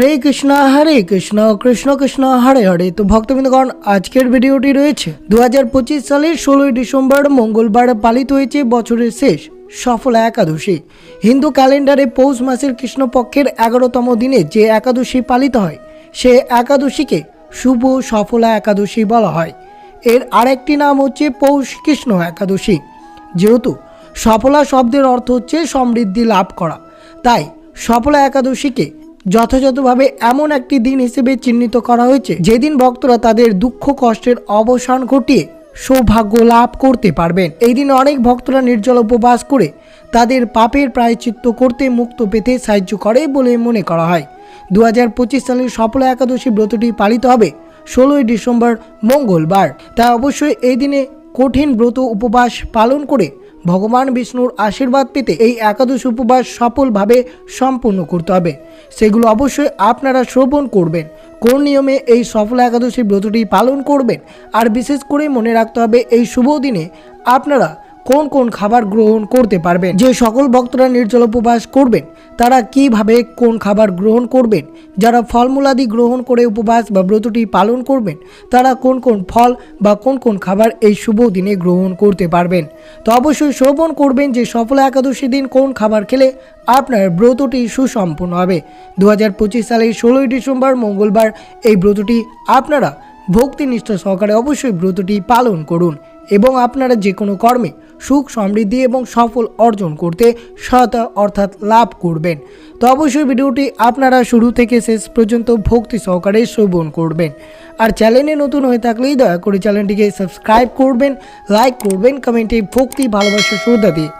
হরে কৃষ্ণ হরে কৃষ্ণ কৃষ্ণ কৃষ্ণ, হরে হরে। তো ভক্তবৃন্দগণ, আজকের ভিডিওটি রয়েছে। দু হাজার পঁচিশ সালের ষোলোই ডিসেম্বর মঙ্গলবার পালিত হয়েছে বছরের শেষ সফল একাদশী। হিন্দু ক্যালেন্ডারে পৌষ মাসের কৃষ্ণপক্ষের এগারোতম দিনে যে একাদশী পালিত হয়, সে একাদশীকে শুভ সফলা একাদশী বলা হয়। এর আরেকটি নাম হচ্ছে পৌষ কৃষ্ণ একাদশী। যেহেতু সফলা শব্দের অর্থ হচ্ছে সমৃদ্ধি লাভ করা, তাই সফলা একাদশীকে যথাযথভাবে এমন একটি দিন হিসেবে চিহ্নিত করা হয়েছে, যেদিন ভক্তরা তাদের দুঃখ, কষ্টের অবসান ঘটিয়ে সৌভাগ্য লাভ করতে পারবেন। এই দিন অনেক ভক্তরা নির্জল উপবাস করে তাদের পাপের প্রায়চিত্ত করতে মুক্ত পেতে সাহায্য করে বলে মনে করা হয়। দু হাজার পঁচিশ সালের সফল একাদশী ব্রতটি পালিত হবে ষোলোই ডিসেম্বর মঙ্গলবার। তাই অবশ্যই এই দিনে কঠিন ব্রত উপবাস পালন করে ভগবান বিষ্ণুর আশীর্বাদ পেতে এই একাদশ উপবাস সফলভাবে সম্পূর্ণ করতে হবে। সেগুলো অবশ্যই আপনারা শ্রবণ করবেন। কোন নিয়মে এই সফল একাদশী ব্রতটি পালন করবেন? আর বিশেষ করে মনে রাখতে হবে, এই শুভ দিনে আপনারা কোন কোন খাবার গ্রহণ করতে পারবেন? যে সকল ভক্তরা নির্জল উপবাস করবেন, তারা কীভাবে কোন খাবার গ্রহণ করবেন? যারা ফলমূলাদি গ্রহণ করে উপবাস বা ব্রতটি পালন করবেন, তারা কোন কোন ফল বা কোন কোন খাবার এই শুভ দিনে গ্রহণ করতে পারবেন? তো অবশ্যই শ্রবণ করবেন যে সফল একাদশী দিন কোন খাবার খেলে আপনার ব্রতটি সুসম্পন্ন হবে। দু হাজার পঁচিশ সালের ষোলোই ডিসেম্বর মঙ্গলবার এই ব্রতটি আপনারা ভক্তিনিষ্ঠ সহকারে অবশ্যই ব্রতটি পালন করুন। এবং আপনারা যে কোনো কর্মে সুখ, সমৃদ্ধি এবং সফল অর্জন করতে সহায়তা অর্থাৎ লাভ করবেন। তো অবশ্যই ভিডিওটি আপনারা শুরু থেকে শেষ পর্যন্ত ভক্তি সহকারে শ্রবণ করবেন। আর চ্যানেলে নতুন হয়ে থাকলেই দয়া করে চ্যানেলটিকে সাবস্ক্রাইব করবেন, লাইক করবেন, কমেন্টে ভক্তি, ভালোবাসা, শ্রদ্ধা দিয়ে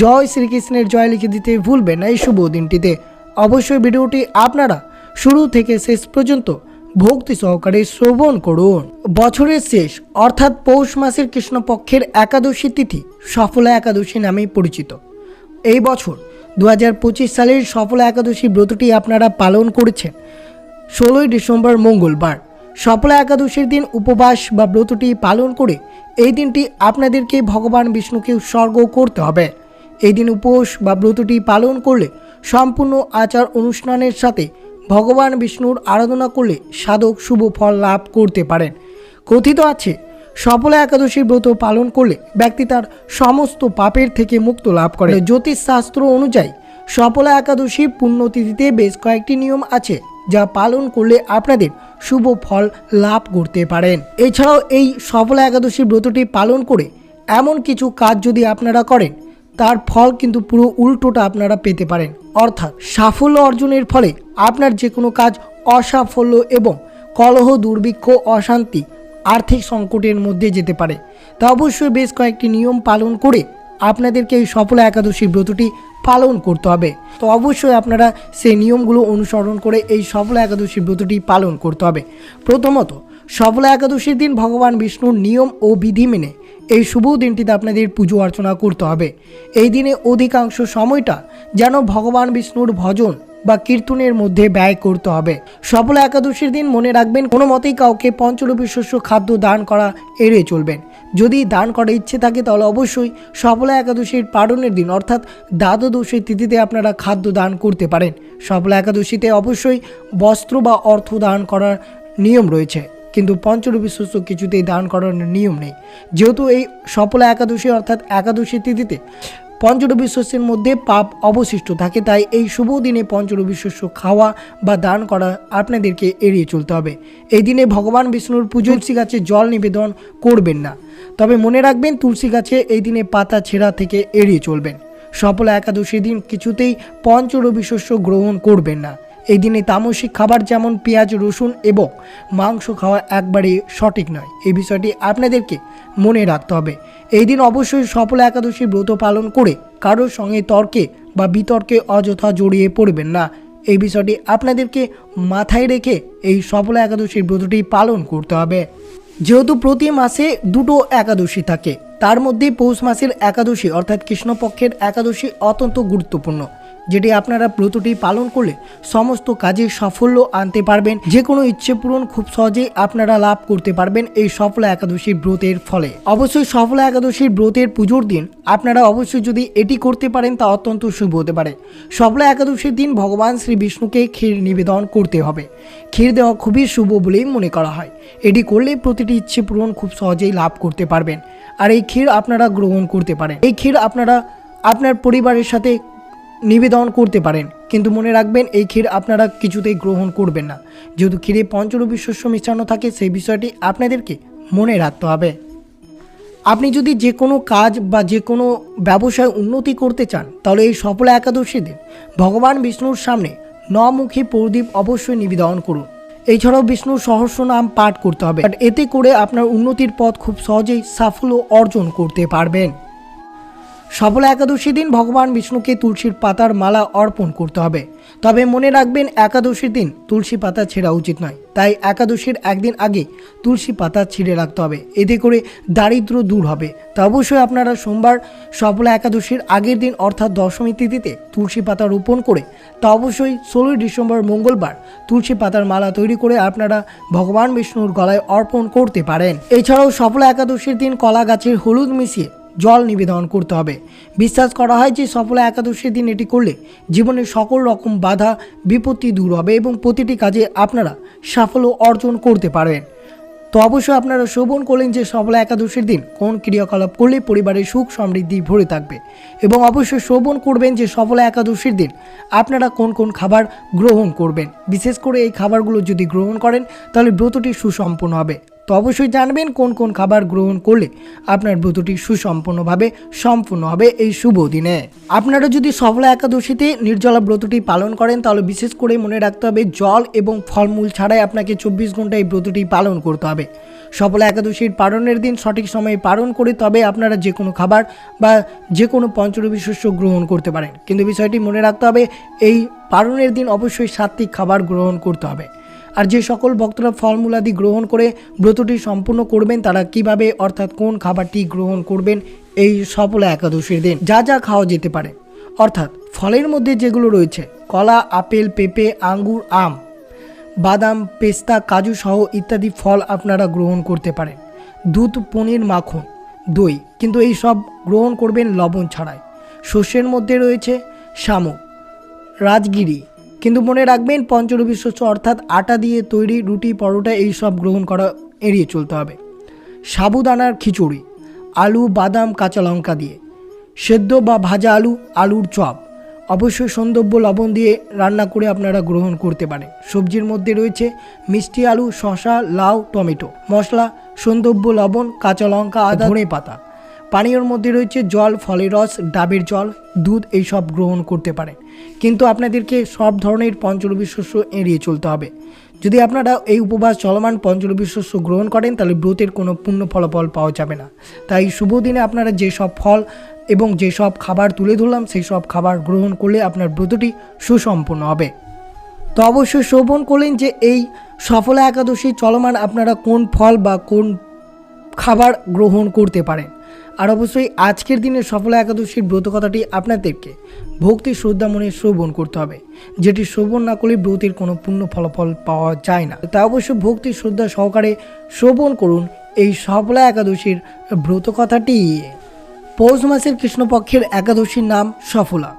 জয় শ্রীকৃষ্ণের জয় লিখে দিতে ভুলবেন না এই শুভ দিনটিতে। অবশ্যই ভিডিওটি আপনারা শুরু থেকে শেষ পর্যন্ত ভক্তি সহকারে শ্রবণ করুন। বছরের শেষ, অর্থাৎ পৌষ মাসের কৃষ্ণপক্ষের একাদশী তিথি সফলা একাদশী নামেই পরিচিত। এই বছর দু হাজার পঁচিশ সালের সফলা একাদশী ব্রতটি আপনারা পালন করেছেন। ষোলোই ডিসেম্বর মঙ্গলবার। সফলা একাদশীর দিন উপবাস বা ব্রতটি পালন করে এই দিনটি আপনাদেরকে ভগবান বিষ্ণুকে উৎসর্গ করতে হবে। এই দিন উপোস বা ব্রতটি পালন করলে সম্পূর্ণ আচার অনুষ্ঠানের সাথে ভগবান বিষ্ণুর আরাধনা করলে সাধক শুভ ফল লাভ করতে পারেন। কথিত আছে, সফলা একাদশীর ব্রত পালন করলে ব্যক্তি তার সমস্ত পাপের থেকে মুক্ত লাভ করে। জ্যোতিষ শাস্ত্র অনুযায়ী, সফলা একাদশী পুণ্যতিথিতে বেশ কয়েকটি নিয়ম আছে যা পালন করলে আপনাদের শুভ ফল লাভ করতে পারেন। এছাড়াও এই সফলা একাদশী ব্রতটি পালন করে এমন কিছু কাজ যদি আপনারা করেন তার ফল কিন্তু পুরো উল্টোটা আপনারা পেতে পারেন। অর্থাৎ সাফল্য অর্জনের ফলে আপনার যে কোনো কাজ অসাফল্য এবং কলহ, দুর্ভিক্ষ, অশান্তি, আর্থিক সংকটের মধ্যে যেতে পারে। তা অবশ্যই বেশ কয়েকটি নিয়ম পালন করে আপনাদেরকে এই সফল একাদশী ব্রতটি পালন করতে হবে। তো অবশ্যই আপনারা সেই নিয়মগুলো অনুসরণ করে এই সফল একাদশী ব্রতটি পালন করতে হবে। প্রথমত, সফলা একাদশীর দিন ভগবান বিষ্ণুর নিয়ম ও বিধি মেনে এই শুভ দিনটিতে আপনাদের পুজো অর্চনা করতে হবে। এই দিনে অধিকাংশ সময়টা যেন ভগবান বিষ্ণুর ভজন বা কীর্তনের মধ্যে ব্যয় করতে হবে। সফলা একাদশীর দিন মনে রাখবেন, কোনো মতেই কাউকে পঞ্চরবি শস্য খাদ্য দান করা এড়িয়ে চলবেন। যদি দান করার ইচ্ছে থাকে, তাহলে অবশ্যই সফলা একাদশীর পালনের দিন, অর্থাৎ দ্বাদশীর তিথিতে আপনারা খাদ্য দান করতে পারেন। সফলা একাদশীতে অবশ্যই বস্ত্র বা অর্থ দান করার নিয়ম রয়েছে। কিন্তু পঞ্চরূপী শস্য কিছুতেই দান করানোর নিয়ম নেই। যেহেতু এই সফলা একাদশী অর্থাৎ একাদশী তিথিতে পঞ্চরবি শস্যের মধ্যে পাপ অবশিষ্ট থাকে, তাই এই শুভ দিনে পঞ্চরবি শস্য খাওয়া বা দান করা আপনাদেরকে এড়িয়ে চলতে হবে। এই দিনে ভগবান বিষ্ণুর পুজো তুলসী গাছে জল নিবেদন করবেন না। তবে মনে রাখবেন, তুলসী গাছে এই দিনে পাতা ছেঁড়া থেকে এড়িয়ে চলবেন। সফলা একাদশী দিন কিছুতেই পঞ্চরবি শস্য গ্রহণ করবেন না। এই দিনে তামসিক খাবার যেমন পেঁয়াজ, রসুন এবং মাংস খাওয়া একবারে সঠিক নয়। এই বিষয়টি আপনাদেরকে মনে রাখতে হবে। এই দিন অবশ্যই সফল একাদশী ব্রত পালন করে কারোর সঙ্গে তর্কে বা বিতর্কে অযথা জড়িয়ে পড়বেন না। এই বিষয়টি আপনাদেরকে মাথায় রেখে এই সফল একাদশীর ব্রতটি পালন করতে হবে। যেহেতু প্রতি মাসে দুটো একাদশী থাকে, তার মধ্যে পৌষ মাসের একাদশী অর্থাৎ কৃষ্ণপক্ষের একাদশী অত্যন্ত গুরুত্বপূর্ণ। যেটি আপনারা ব্রতটি পালন করলে সমস্ত কাজে সাফল্য আনতে পারবেন। যে কোনো ইচ্ছে পূরণ খুব সহজেই আপনারা লাভ করতে পারবেন এই সফলা একাদশীর ব্রতের ফলে। অবশ্যই সফলা একাদশীর ব্রতের পুজোর দিন আপনারা অবশ্যই যদি এটি করতে পারেন তা অত্যন্ত শুভ হতে পারে। সফলা একাদশীর দিন ভগবান শ্রী বিষ্ণুকে ক্ষীর নিবেদন করতে হবে। ক্ষীর দেওয়া খুবই শুভ বলেই মনে করা হয়। এটি করলে প্রতিটি ইচ্ছে পূরণ খুব সহজেই লাভ করতে পারবেন। আর এই ক্ষীর আপনারা গ্রহণ করতে পারেন। এই ক্ষীর আপনারা আপনার পরিবারের সাথে নিবেদন করতে পারেন। কিন্তু মনে রাখবেন, এই ক্ষীর আপনারা কিছুতেই গ্রহণ করবেন না। যেহেতু ক্ষীরে পঞ্চরবি শস্য মিশ্রানো থাকে, সেই বিষয়টি আপনাদেরকে মনে রাখতে হবে। আপনি যদি যে কোনো কাজ বা যে কোনো ব্যবসায় উন্নতি করতে চান, তাহলে এই সফল একাদশী দিন ভগবান বিষ্ণুর সামনে নমুখী প্রদীপ অবশ্যই নিবেদন করুন। এছাড়াও বিষ্ণুর সহস্র নাম পাঠ করতে হবে। এতে করে আপনার উন্নতির পথ খুব সহজেই সাফল্য অর্জন করতে পারবেন। সফল একাদশী দিন ভগবান বিষ্ণুকে তুলসীর পাতার মালা অর্পণ করতে হবে। তবে মনে রাখবেন, একাদশীর দিন তুলসী পাতা ছেঁড়া উচিত নয়। তাই একাদশীর একদিন আগে তুলসী পাতা ছিঁড়ে রাখতে হবে। এতে করে দারিদ্র দূর হবে। তা অবশ্যই আপনারা সোমবার সফল একাদশীর আগের দিন, অর্থাৎ দশমী তিথিতে তুলসী পাতা রোপণ করে, তা অবশ্যই ষোলোই ডিসেম্বর মঙ্গলবার তুলসী পাতার মালা তৈরি করে আপনারা ভগবান বিষ্ণুর গলায় অর্পণ করতে পারেন। এছাড়াও সফল একাদশীর দিন কলা গাছের হলুদ মিশিয়ে জল নিবেদন করতে হবে। বিশ্বাস করা হয় যে সফল একাদশীর দিন এটি করলে জীবনের সকল রকম বাধা, বিপত্তি দূর হবে এবং প্রতিটি কাজে আপনারা সাফল্য অর্জন করতে পারবেন। তো অবশ্যই আপনারা শোভন করলেন যে সফল একাদশীর দিন কোন ক্রিয়াকলাপ করলে পরিবারের সুখ সমৃদ্ধি ভরে থাকবে এবং অবশ্যই শোভন করবেন যে সফল একাদশীর দিন আপনারা কোন কোন খাবার গ্রহণ করবেন। বিশেষ করে এই খাবারগুলো যদি গ্রহণ করেন তাহলে ব্রতটি সুসম্পন্ন হবে। তো অবশ্যই জানবেন কোন কোন খাবার গ্রহণ করলে আপনার ব্রতটি সুসম্পন্নভাবে সম্পূর্ণ হবে এই শুভ দিনে। আপনারা যদি সফলা একাদশীতে নির্জলা ব্রতটি পালন করেন, তাহলে বিশেষ করে মনে রাখতে হবে জল এবং ফলমূল ছাড়াই আপনাকে চব্বিশ ঘণ্টা এই ব্রতটি পালন করতে হবে। সফলা একাদশীর পালনের দিন সঠিক সময়ে পালন করে তবে আপনারা যে কোনো খাবার বা যে কোনো পঞ্চরবি শস্য গ্রহণ করতে পারেন। কিন্তু বিষয়টি মনে রাখতে হবে, এই পালনের দিন অবশ্যই সাত্বিক খাবার গ্রহণ করতে হবে। আর যে সকল ভক্তরা ফলমূলাদি গ্রহণ করে ব্রতটি সম্পূর্ণ করবেন, তারা কীভাবে, অর্থাৎ কোন খাবারটি গ্রহণ করবেন, এই সফলা একাদশীর দিন, যা যা খাওয়া যেতে পারে। অর্থাৎ ফলের মধ্যে যেগুলো রয়েছে, কলা, আপেল, পেঁপে, আঙ্গুর, আম, বাদাম, পেস্তা, কাজু সহ ইত্যাদি ফল আপনারা গ্রহণ করতে পারেন। দুধ, পনির, মাখন, দই, কিন্তু এই সব গ্রহণ করবেন লবণ ছাড়াই। শস্যের মধ্যে রয়েছে শামুক, রাজগিরি কিন্তু মনে রাখবেন পঞ্চরবি শস্য অর্থাৎ আটা দিয়ে তৈরি রুটি, পরোটা, এই সব গ্রহণ করা, এড়িয়ে চলতে হবে। সাবুদানার খিচুড়ি, আলু, বাদাম, কাঁচা লঙ্কা দিয়ে। সেদ্ধ বা ভাজা আলু, আলুর চপ। অবশ্যই সন্দব্য লবণ দিয়ে রান্না করে আপনারা গ্রহণ করতে পারেন। সবজির মধ্যে রয়েছে মিষ্টি আলু, শসা, লাউ, টমেটো। মশলা, সন্দব্য লবণ, কাঁচা লঙ্কা, আদা ধনে পাতা পানীয়র মধ্যে রয়েছে জল, ফলের রস, ডাবের জল, দুধ এইসব গ্রহণ করতে পারেন কিন্তু আপনাদেরকে সব ধরনের পঞ্চরবি শস্য এড়িয়ে চলতে হবে। যদি আপনারা এই উপবাস চলমান পঞ্চরবি শস্য গ্রহণ করেন, তাহলে ব্রতের কোনো পূর্ণ ফলাফল পাওয়া যাবে না। তাই শুভ দিনে আপনারা যেসব ফল এবং যেসব খাবার তুলে ধরলাম, সেই সব খাবার গ্রহণ করলে আপনার ব্রতটি সুসম্পন্ন হবে। তো অবশ্যই শোভন করলেন যে এই সফলা একাদশী চলমান আপনারা কোন ফল বা কোন খাবার গ্রহণ করতে পারেন। আর অবশ্যই আজকের দিনে সফলা একাদশীর ব্রত কথাটি আপনাদেরকে ভক্তি, শ্রদ্ধা, মনে শ্রবণ করতে হবে। যেটি শ্রবণ না করলে ব্রতের কোনো পূর্ণ ফলাফল পাওয়া যায় না। তা অবশ্য ভক্তি, শ্রদ্ধা সহকারে শ্রবণ করুন এই সফলা একাদশীর ব্রত কথাটি। পৌষ মাসের কৃষ্ণপক্ষের একাদশীর নাম সফলা।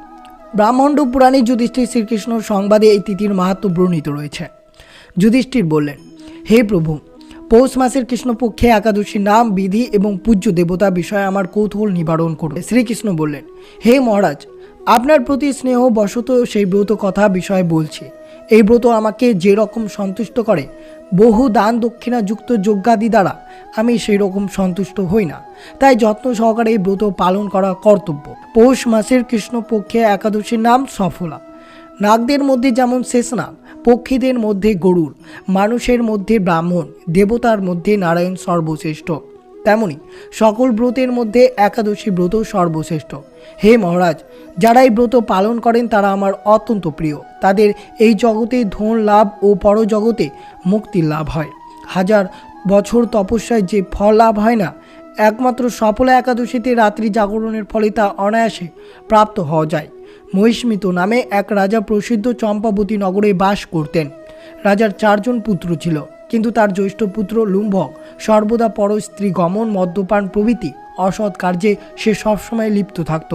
ব্রাহ্মণ্ড পুরাণে যুধিষ্ঠির শ্রীকৃষ্ণ সংবাদে এই তিথির মাহাত্ম বর্ণিত রয়েছে। যুধিষ্ঠির বললেন, হে প্রভু পৌষ মাসের কৃষ্ণপক্ষে একাদশী নাম, বিধি এবং পূজ্য দেবতা বিষয়ে আমার কৌতূহল নিবারণ করুন শ্রীকৃষ্ণ বললেন, হে মহারাজ, আপনার প্রতি স্নেহ বশত সেই ব্রত কথা বিষয়ে বলছি। এই ব্রত আমাকে যে রকম সন্তুষ্ট করে, বহু দান দক্ষিণা যুক্ত যজ্ঞাদি দ্বারা আমি সেই রকম সন্তুষ্ট হই না। তাই যত্ন সহকারে এই ব্রত পালন করা কর্তব্য। পৌষ মাসের কৃষ্ণপক্ষে একাদশীর নাম সফলা। নাগদের মধ্যে যেমন শেষ নাম পক্ষীদের মধ্যে গরুর, মানুষের মধ্যে ব্রাহ্মণ, দেবতার মধ্যে নারায়ণ সর্বশ্রেষ্ঠ। তেমনি সকল ব্রতের মধ্যে একাদশী ব্রত সর্বশ্রেষ্ঠ। হে মহারাজ যারা এই ব্রত পালন করেন তারা আমার অত্যন্ত প্রিয়। তাদের এই জগতে ধন লাভ ও পরজগতে মুক্তির লাভ হয়। হাজার বছর তপস্যায় যে ফল লাভ হয় না, একমাত্র সফলা একাদশীতে রাত্রি জাগরণের ফলে তা অনায়াসে প্রাপ্ত হওয়া যায়। মহিষ্মিত নামে এক রাজা প্রসিদ্ধ চম্পাবতী নগরে বাস করতেন। রাজার চারজন পুত্র ছিল, কিন্তু তার জ্যৈষ্ঠ পুত্র লুম্ভক সর্বদা পর স্ত্রী গমন, মদ্যপান প্রভৃতি অসৎ কার্যে সে সবসময় লিপ্ত থাকত।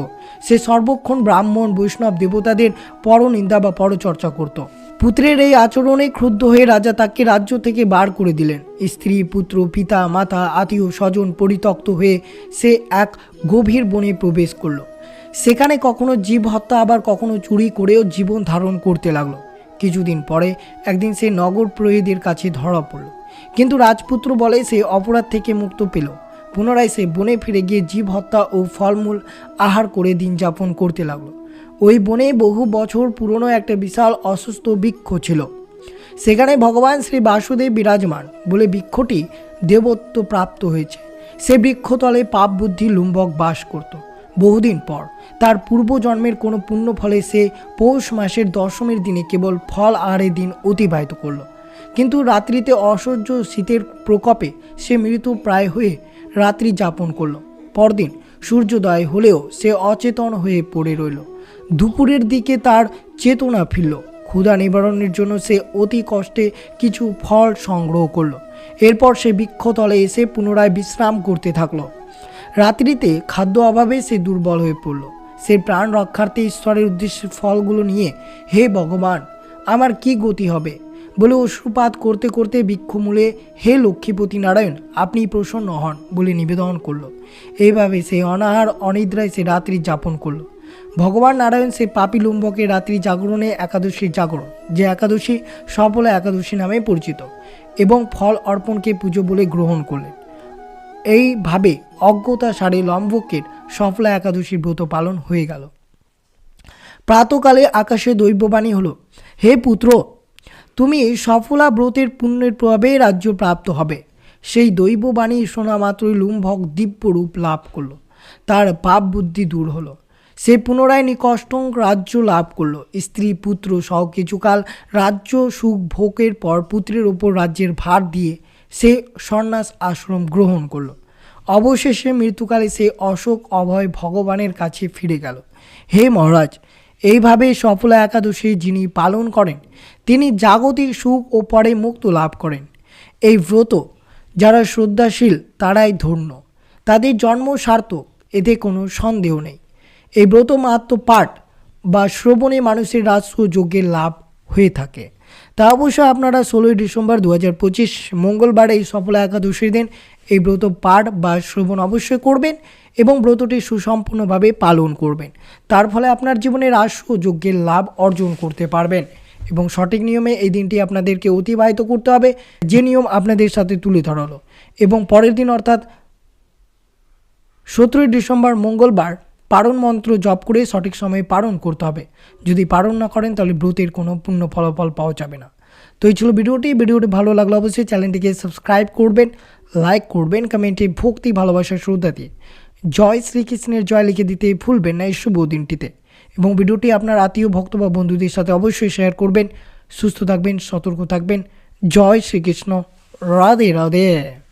সে সর্বক্ষণ ব্রাহ্মণ, বৈষ্ণব দেবতাদের পরনিন্দা বা পরচর্চা করত। পুত্রের এই আচরণে ক্রুদ্ধ হয়ে রাজা তাকে রাজ্য থেকে বার করে দিলেন। স্ত্রী, পুত্র, পিতা, মাতা, আত্মীয়, স্বজন পরিত্যক্ত হয়ে সে এক গভীর বনে প্রবেশ করল। সেখানে কখনো জীব হত্যা, আবার কখনো চুরি করেও জীবন ধারণ করতে লাগল। কিছুদিন পরে একদিন সে নগর প্রহীদের কাছে ধরা পড়ল। কিন্তু রাজপুত্র বলে সে অপরাধ থেকে মুক্ত পেল। পুনরায় সে বনে ফিরে গিয়ে জীব হত্যা ও ফলমূল আহার করে দিন যাপন করতে লাগল। ওই বনে বহু বছর পুরনো একটা বিশাল অসুস্থ বৃক্ষ ছিল। সেখানে ভগবান শ্রী বাসুদেব বিরাজমান বলে বৃক্ষটি দেবত্ব প্রাপ্ত হয়েছে। সে বৃক্ষতলে পাপ বুদ্ধি লুম্বক বাস করত। বহুদিন পর। তার পূর্বজন্মের কোনো পুণ্য ফলে সে পৌষ মাসের দশমীর দিনে কেবল ফল আহারের দিন অতিবাহিত করল। কিন্তু রাত্রিতে অসহ্য শীতের প্রকোপে সে মৃত্যু প্রায় হয়ে রাত্রি যাপন করল। পরদিন সূর্যোদয় হলেও সে অচেতন হয়ে পড়ে রইল। দুপুরের দিকে তার চেতনা ফিরল। ক্ষুধা নিবারণের জন্য সে অতি কষ্টে কিছু ফল সংগ্রহ করল। এরপর সে বৃক্ষতলে এসে পুনরায় বিশ্রাম করতে থাকল। রাত্রিতে খাদ্য অভাবে সে দুর্বল হয়ে পড়ল। সে প্রাণ রক্ষার্থে ঈশ্বরের উদ্দেশ্যে ফলগুলো নিয়ে, হে ভগবান, আমার কি গতি হবে? বলে অশ্রুপাত করতে করতে বৃক্ষমূলে হে লক্ষ্মীপতি নারায়ণ, আপনি প্রসন্ন হন বলে নিবেদন করল। এইভাবে সে অনাহার অনিদ্রায় সে রাত্রি যাপন করল। ভগবান নারায়ণ সে পাপি লুম্বকে রাত্রি জাগরণে একাদশীর জাগরণ, যে একাদশী সফলা একাদশী নামে পরিচিত, এবং ফল অর্পণকে পুজো বলে গ্রহণ করলেন। এইভাবে অজ্ঞতা সারে লম্বকের সফলা একাদশীর ব্রত পালন হয়ে গেল। প্রাতকালে আকাশে দৈববাণী হলো, হে পুত্র, তুমি সফলা ব্রতের পুণ্যের প্রভাবে রাজ্য প্রাপ্ত হবে। সেই দৈববাণী শোনা মাত্রই লুম্ভক দিব্য রূপ লাভ করল। তার পাপ বুদ্ধি দূর হলো। সে পুনরায় নিকষ্টং রাজ্য লাভ করল। স্ত্রী, পুত্র সহ কিছুকাল রাজ্য সুখ ভোগের পর পুত্রের ওপর রাজ্যের ভার দিয়ে সে সন্ন্যাস আশ্রম গ্রহণ করল। অবশেষে মৃত্যুকালে সে অশোক অভয় ভগবানের কাছে ফিরে গেল। হে মহারাজ, এইভাবে সফলা একাদশী যিনি পালন করেন, তিনি জাগতিক সুখ ও পরে মুক্ত লাভ করেন। এই ব্রত যারা শ্রদ্ধাশীল, তারাই ধন্য। তাদের জন্ম সার্থক, এতে কোনো সন্দেহ নেই। এই ব্রত মাহাত্ম পাঠ বা শ্রবণে মানুষের রাজস্ব যোগ্যের লাভ হয়ে থাকে। তা অবশ্য আপনারা ষোলোই ডিসেম্বর দু হাজার পঁচিশ মঙ্গলবার এই সফলা একাদশীর দিন এই ব্রত পাঠ বা শ্রবণ অবশ্যই করবেন এবং ব্রতটি সুসম্পূর্ণভাবে পালন করবেন। তার ফলে আপনার জীবনে রাজস্ব যজ্ঞের লাভ অর্জন করতে পারবেন এবং সঠিক নিয়মে এই দিনটি আপনাদেরকে অতিবাহিত করতে হবে, যে নিয়ম আপনাদের সাথে তুলে ধরালো। এবং পরের দিন অর্থাৎ সতেরোই ডিসেম্বর মঙ্গলবার পারণ মন্ত্র জপ করে সঠিক সময়ে পারণ করতে হবে। যদি পারণ না করেন, তাহলে ব্রতের কোনো পূর্ণ ফলাফল পাওয়া যাবে না। তো এই ছিল ভিডিওটি। ভিডিওটি ভালো লাগলে অবশ্যই চ্যানেলটিকে সাবস্ক্রাইব করবেন, লাইক করবেন, কমেন্টে ভক্তি, ভালোবাসা, শ্রদ্ধা দিয়ে জয় শ্রীকৃষ্ণের জয় লিখে দিতে ভুলবেন না এই শুভ দিনটিতে। এবং ভিডিওটি আপনার আত্মীয়, ভক্ত বা বন্ধুদের সাথে অবশ্যই শেয়ার করবেন। সুস্থ থাকবেন, সতর্ক থাকবেন। জয় শ্রীকৃষ্ণ। রাধে রাধে।